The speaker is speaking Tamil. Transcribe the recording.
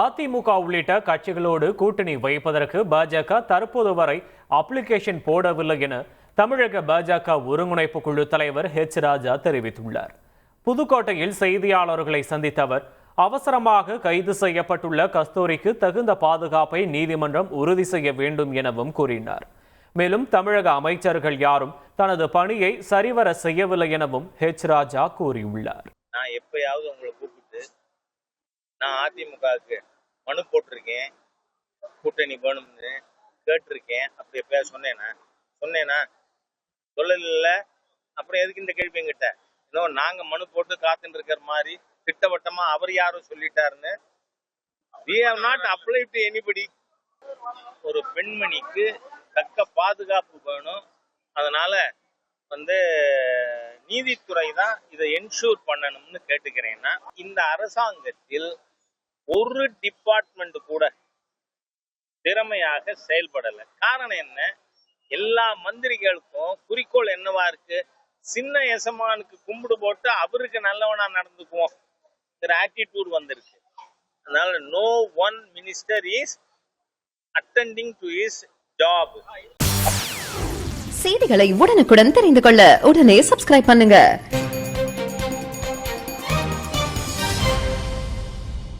அதிமுக உள்ளிட்ட கட்சிகளோடு கூட்டணி வைப்பதற்கு பாஜக தற்போது வரை அப்ளிகேஷன் போடவில்லை என தமிழக பாஜக ஒருங்கிணைப்பு குழு தலைவர் ஹெச் ராஜா தெரிவித்துள்ளார். புதுக்கோட்டையில் செய்தியாளர்களை சந்தித்த அவர் அவசரமாக கைது செய்யப்பட்டுள்ள கஸ்தூரிக்கு தகுந்த பாதுகாப்பை நீதிமன்றம் உறுதி செய்ய வேண்டும் எனவும் கூறினார். மேலும் தமிழக அமைச்சர்கள் யாரும் தனது பணியை சரிவர செய்யவில்லை எனவும் ஹெச் ராஜா கூறியுள்ளார். நான் எப்பயாவது நான் அதிமுகவுக்கு மனு போட்டிருக்கேன். கூட்டணி வேணும்னு கேட்டிருக்கேன். அப்படி எப்பயாவது சொன்னேனா? சொன்னேனா? சொல்லல. அப்புறம் எதுக்கு இந்த கேள்வி என்கிட்ட? இன்னும் நாங்க மனு போட்டு காத்துட்டு இருக்கிற மாதிரி திட்டவட்டமா அவர் யாரும் சொல்லிட்டாருன்னு. We have not applied to ஒரு பெண்மணிக்கு தக்க பாதுகாப்பு வேணும். அதனால வந்து நீதித்துறை தான் இதை என்ஷூர் பண்ணணும்னு கேட்டுக்கிறேன்னா இந்த அரசாங்கத்தில் ஒரு டிபார்ட்மெண்ட் கூட திறமையாக செயல்படல. காரணம் என்ன? எல்லா மந்திரிகளுக்கும் குறிக்கோள் என்னவா இருக்கு? சின்ன எசமானுக்கு கும்பிடு போட்டு அவருக்கு நல்லவனா நடந்துக்குவோம் ஆட்டிடியூட் வந்திருக்கு. அதனால no one minister is attending to his job செய்திகளை உடனுக்குடன் தெரிந்து கொள்ள உடனே சப்ஸ்கிரைப் பண்ணுங்க.